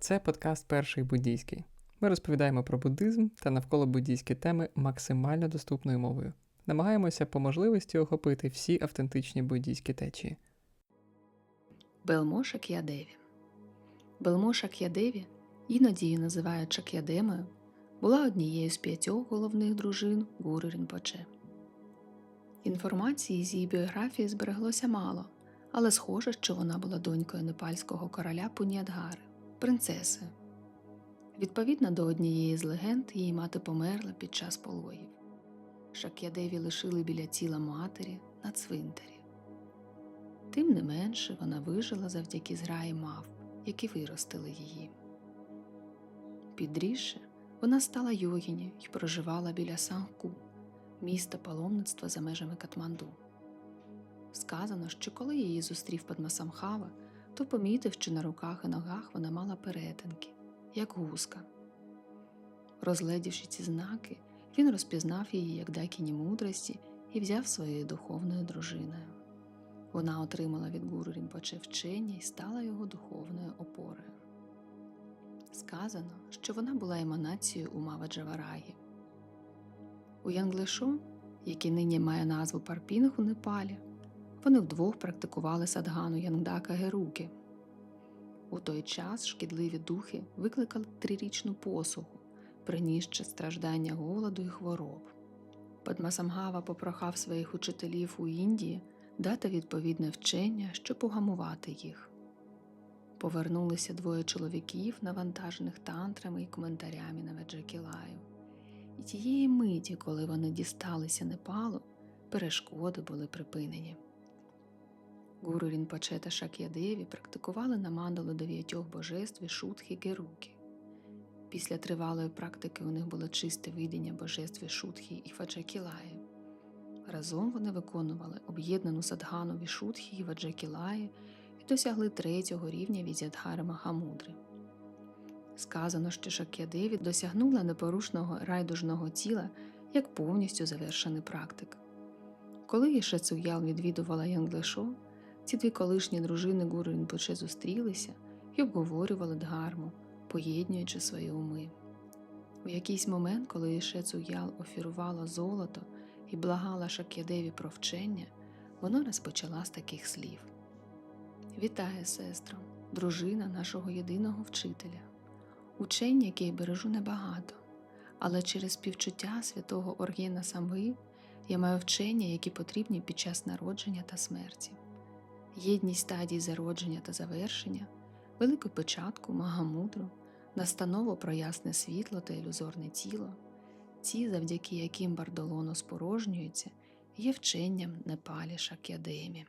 Це подкаст Перший буддійський. Ми розповідаємо про буддизм та навколо буддійські теми максимально доступною мовою. Намагаємося по можливості охопити всі автентичні буддійські течії. Белмо Шак'ядеві. Белмо Шак'ядеві, іноді її називають Шак'ядемою, була однією з п'ятьох головних дружин Гуру Рінпоче. Інформації з її біографії збереглося мало, але схоже, що вона була донькою непальського короля Пунядгари, принцесою. Відповідно до однієї з легенд, її мати померла під час пологів. Шак'ядеві лишили біля тіла матері на цвинтарі. Тим не менше вона вижила завдяки зграї мавп, які виростили її. Підрісше вона стала йогіні і проживала біля Сангку, міста паломництва за межами Катманду. Сказано, що коли її зустрів Падмасамхава, то помітив, що на руках і ногах вона мала перетинки, як гуска. Розгледівши ці знаки, він розпізнав її як дакіні мудрості і взяв своєю духовною дружиною. Вона отримала від гуру Рімпоче вчення і стала його духовною опорою. Сказано, що вона була еманацією умава Джаварагі. У Янглешо, який нині має назву Парпінг у Непалі, вони вдвох практикували садгану Янгдака Геруки. У той час шкідливі духи викликали трирічну посуху, принісши страждання голоду і хвороб. Падмасамгава попрохав своїх учителів у Індії дати відповідне вчення, щоб погамувати їх. Повернулися двоє чоловіків, навантажених тантрами і коментарями на Веджакілаю. І тієї миті, коли вони дісталися Непалу, перешкоди були припинені. Гуру Рінпоче та Шак'ядеві практикували на мандалу дев'ятьох божеств і шутхи Геруки. Після тривалої практики у них було чисте видіння божеств і шутхи і Фаджакілаї. Разом вони виконували об'єднану садгану Вішутхі і Ваджакілаї і досягли третього рівня Візядгари Махамудри. Сказано, що Шак'ядеві досягнула непорушного райдужного тіла як повністю завершений практик. Коли Ішецуял відвідувала Янглешо, ці дві колишні дружини Гуру Рінпоче зустрілися і обговорювали дгарму, поєднуючи свої уми. У якийсь момент, коли Ішецуял офірувала золото і благала Шак'ядеві про вчення, вона розпочала з таких слів: Вітаю, сестро, дружина нашого єдиного вчителя. Учень, який бережу небагато, але через співчуття святого Оргєна Самги я маю вчення, які потрібні під час народження та смерті, єдність стадії зародження та завершення, велику печатку, магамудру, настанову про ясне світло та ілюзорне тіло, ці, завдяки яким бардолоно спорожнюється, є вченням Непалі Шак'ядемі.